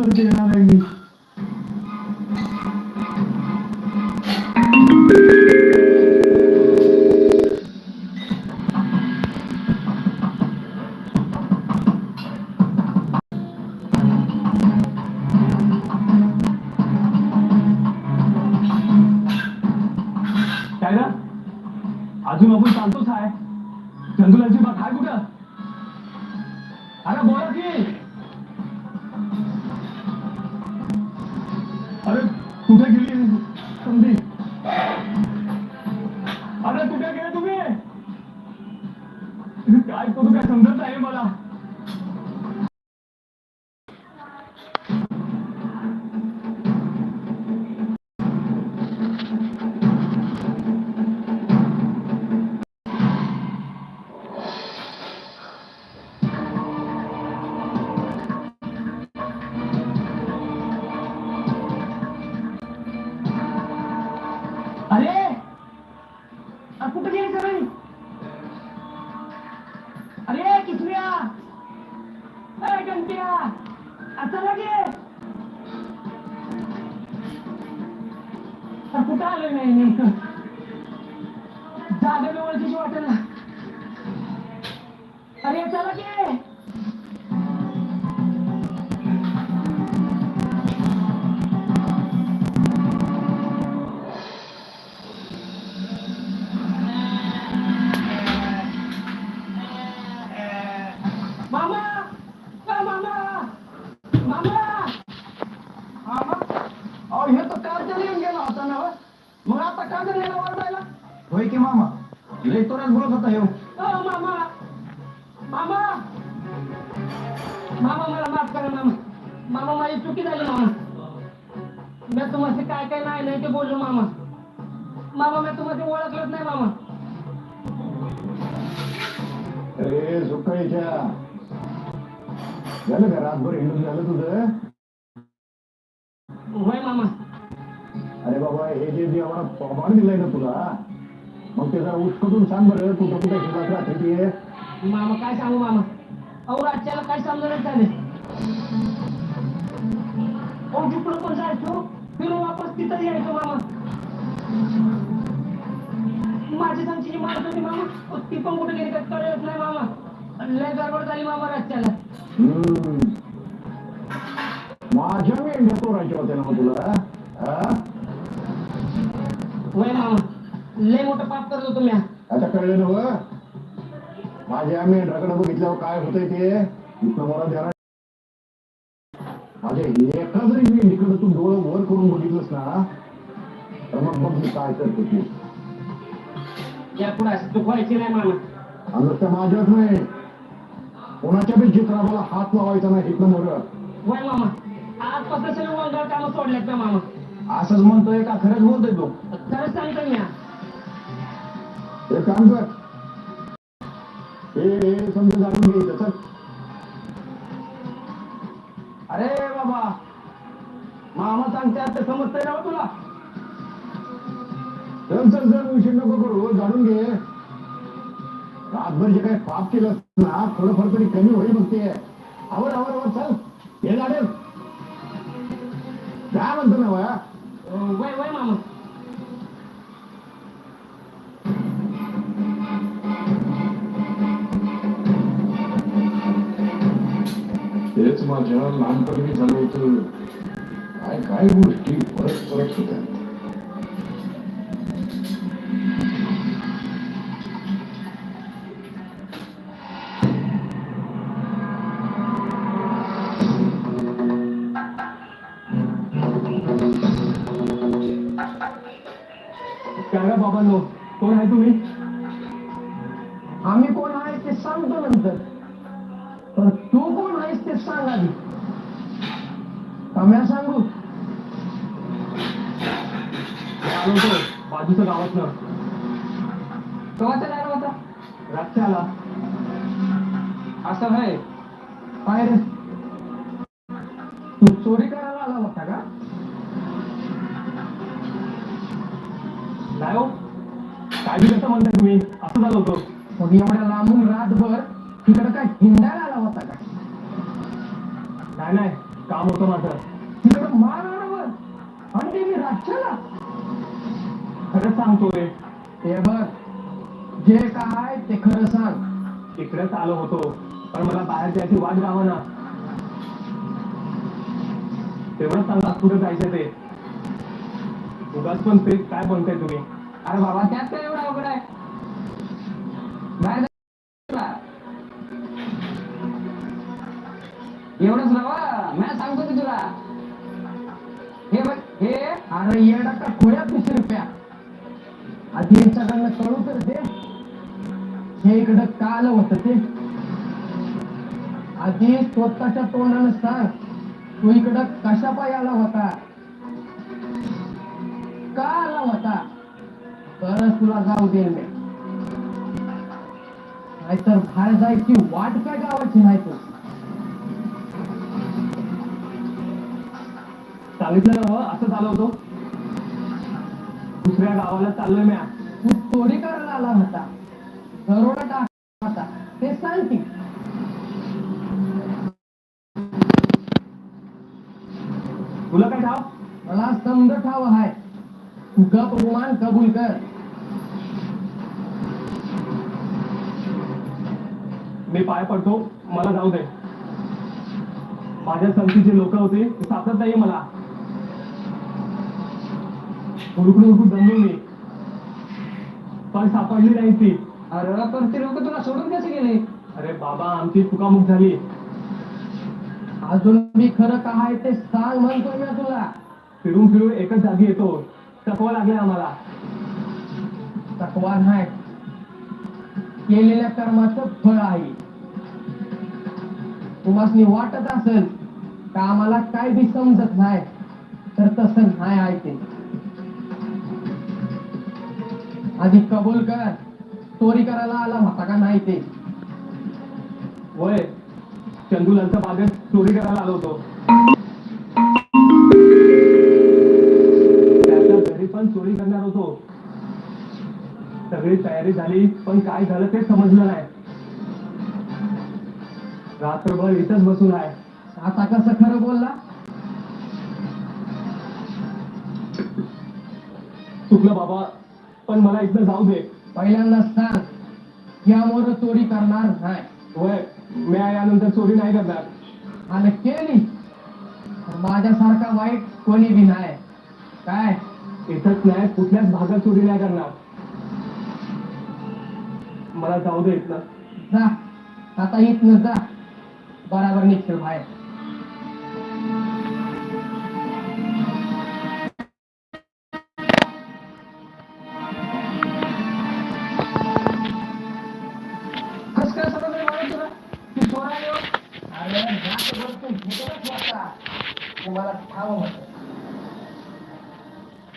उत्तर देणार आहे अजून आपण चालतोच आहे. चंदुलाची बाग आहे कुठं? अरे कुठे गेली कुठं आलं नाही नेमकं जागा जवळची वाटेल ना अरे चला की. मग आता का जर याला ओरडायला होय की मामा? तोरात बोलत होता ह्यो. अ, मामा! मामा! मामा मला माफ करा मामा. मामा माझी चुकी झाली मामा. मी तुम्हाला काय काय नाही नाही ते बोललो मामा. मामा मी तुम्हाला ओळखलंच नाही मामा. अरे सुकाळीच्या झालं का? रातभर हिंडून झालं तुझं? होय मामा. हे जे देवाला पगार दिलाय ना तुला मग ते जरा उचकटून सांग बरं कुठं कुठं शिल्लक राहते ते. मामा काय सांगू मामा? अहो राज्याला काय समजणच झाले. अहो जिकडं पण जायचो फिरून वापस तिथं यायचो मामा. माझी संची मारत होती मामा ती पण कुठे गेली काय कळत नाही मामा. लय गडबड झाली मामा राज्याला. माझ्या मेंढ्या तोरायच्या होत्या ना मग तुला मामा लय मोठं पाप करत होतो मी आता कळलं ना व? माझ्या मेंढराकडे बघितल्यावर काय होतंय ते? इथं मला ध्यानात माझ्या एका जरी मेंढीकडे तू डोळं वर करून बघितलंस ना तर मग बघ मी काय करतो तू. या पुढे असं चुकवायची नाही मामा आणि नुसतं माझ्याच नाही. कोणाच्या बी चित्राला हात लावायचा नाही इथनं मोर. होय मामा. आजपासून सगळं वंगाळ कामं सोडल्यात ना मामा. असंच म्हणतोय का? खरंच बोलतोय तो. खरंच सांगतो मी एक काम कर. हे हे समजा जाणून घ्यायचं चल. अरे बाबा मामा सांगतात ते समजतंय ना हो तुला? चल चल चल उशीर नको करू जाणून घे. रातभर जे काही पाप केलं ना थोडंफार तरी कमी होईल मग ते. आवर आवर आवर चल. हे गाडेल काय म्हणतो ना वया अं, वय वय मामा. तेच माझ्या लहानपणी झालं होतं. काय काय गोष्टी परत परत होत्या. बाबा लोक. कोण आहे तुम्ही? आम्ही कोण आहे ते सांगतो नंतर. पण तू कोण आहेस ते सांग आधी. आम्ही सांगू. आलो तो बाजूच्या गावात ना केव्हाचा आला होता रातच्याला असं आहे. काय रे? तू चोरी करायला आला होता का? नाही हो? काय कसं म्हणताय तुम्ही? असं झालं होतं. मग एवढ्या लांबून रातभर तिकडं काय हिंडायला आला होता का? नाही नाही. काम होतं माझं. तिकडं मारावर आणि ते मी राज्याला खरंच सांगतोय. हे बघ. जे काय ते खरं सांग. इकडेच आलो होतो. पण मला बाहेर जायची वाट गावं ना. तेवढं सांगा कुठे जायचं ते. उगाच पण ते काय बोलताय तुम्ही? अरे बाबा त्यात काय एवढा अवघड आहे? बाहेर एवढंच नवा मी सांगतो की तुला. हे बघ हे अरे येडा का खोड्यात वीस रुपया. आधी यांच्याकडनं कळू तर ते हे इकडं का आलं होतं ते. आधी स्वतःच्या तोंडानं सांग तू इकडं कशा पाय आला होता? का आला होता. तरच तुला जाऊ दे मी. नाहीतर बाहेर जायची वाट काय गावाची नाही तू. सांगितलं असं झालं होतं. दुसऱ्या गावाला चाललोय म्या तू चोरी करायला आला होता. दरोडा टाक होता. ते सांग की. तुला काय ठाव? मला समज ठाव आहे. तू गप गुमान कबूल कर मी पाय पडतो मला जाऊ दे माझ्या संगतीचे लोक होते ते सापडत नाही मला हुडकून हुडकून दमलो मी पण सापडली नाही ती अरे पण ते लोक तुला सोडून कसे गेले अरे बाबा आमची चुकामुक झाली अजून मी खरं काय ते सांग म्हणतोय मी तुला फिरून फिरून एकच जागी येतो तकवा लागला आम्हाला. तकवा नाही केलेल्या कर्माचं फळ आहे. तुम्हाला वाटत असेल का आम्हाला काय बी समजत नाही तर तसं नाही आहे ते. आधी कबूल कर चोरी करायला आला होता का नाही ते? होय. चंदुलांच्या बागेत चोरी करायला आलो होतो. सगळी तयारी झाली पण काय झालं ते समजलं नाही. रात्रभर इथंच बसून आहे. आता कसं खरं बोलला? चुकलं बाबा पण मला इथं जाऊ दे. पहिल्यांदा सांग यावर चोरी करणार नाही. वय मी यानंतर चोरी नाही करणार. आणि केली. माझ्यासारखा वाईट कोणी बी नाही. काय? इथंच नाही कुठल्याच भागात चोरी नाही करणार. मला जाऊ दे इथलं जा. आता इथनं जा. बराबर निघतो बाहेर.